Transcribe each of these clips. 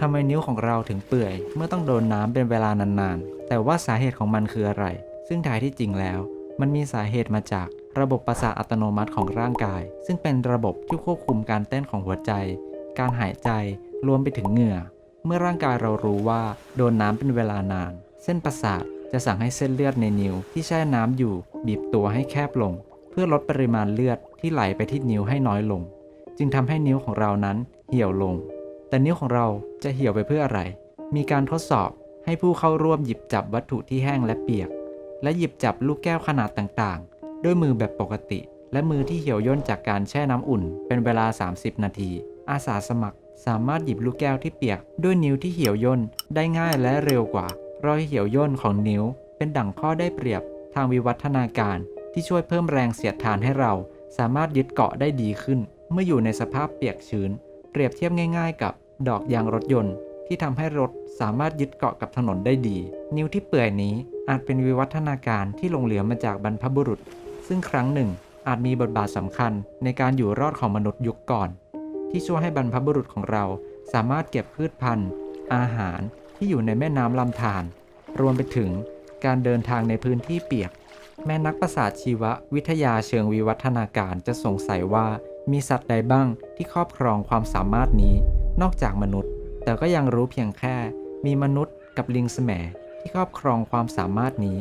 ทำไมนิ้วของเราถึงเปื่อย เมื่อต้องโดนน้ำเป็นเวลานานๆ แต่ว่าสาเหตุของมันคืออะไร ซึ่งท้ายที่จริงแล้ว มันมีสาเหตุมาจากระบบประสาทอัตโนมัติของร่างกาย ซึ่งเป็นระบบที่ควบคุมการเต้นของหัวใจ การหายใจรวมไปถึงเหงื่อ เมื่อร่างกายเรารู้ว่าโดนน้ำเป็นเวลานาน เส้นประสาทจะสั่งให้เส้นเลือดในนิ้วที่แช่น้ำอยู่ บีบตัวให้แคบลง เพื่อลดปริมาณเลือดที่ไหลไปที่นิ้วให้น้อยลง จึงทำให้นิ้วของเรานั้นเหี่ยวลง แต่นิ้วของเราจะเหี่ยวไปเพื่ออะไร มีการทดสอบให้ผู้เข้าร่วมหยิบจับวัตถุที่แห้งและเปียก และหยิบจับลูกแก้วขนาดต่างๆ ด้วยมือแบบปกติ และมือที่เหี่ยวย่นจากการแช่น้ำอุ่น เป็นเวลา 30 นาที อาสาสมัครสามารถหยิบลูกแก้วที่เปียก ด้วยนิ้วที่เหี่ยวย่นได้ง่ายและเร็วกว่า รอยเหี่ยวย่นของนิ้ว เป็นดั่งข้อได้เปรียบทางวิวัฒนาการ ที่ช่วยเพิ่มแรงเสียดทานให้เรา สามารถยึดเกาะได้ดีขึ้น เมื่ออยู่ในสภาพเปียกชื้น เปรียบเทียบง่ายๆ กับดอกยางรถยนต์ ที่ทำให้รถสามารถยึดเกาะกับถนนได้ดี นิ้วที่เปื่อยนี้อาจเป็นวิวัฒนาการที่หลงเหลือมาจากบรรพบุรุษ ซึ่งครั้งหนึ่งอาจมีบทบาทสำคัญในการอยู่รอดของมนุษย์ยุคก่อน ที่ช่วยให้บรรพบุรุษของเราสามารถเก็บพืชพันธุ์ อาหารที่อยู่ในแม่น้ำลำธารรวมไปถึงการเดินทางในพื้นที่เปียก แม้นักประสาทชีววิทยาเชิงวิวัฒนาการจะสงสัยว่า มีสัตว์ใดบ้างที่ครอบครองความสามารถนี้ นอกจากมนุษย์ แต่ก็ยังรู้เพียงแค่ มีมนุษย์กับลิงแสมที่ครอบครองความสามารถนี้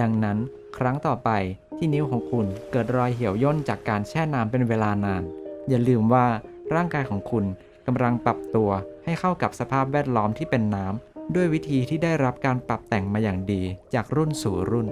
ดังนั้นครั้งต่อไปที่นิ้วของคุณเกิดรอยเหี่ยวย่นจากการแช่น้ำเป็นเวลานาน อย่าลืมว่าร่างกายของคุณกำลังปรับตัวให้เข้ากับสภาพแวดล้อมที่เป็นน้ำด้วยวิธีที่ได้รับการปรับแต่งมาอย่างดีจากรุ่นสู่รุ่น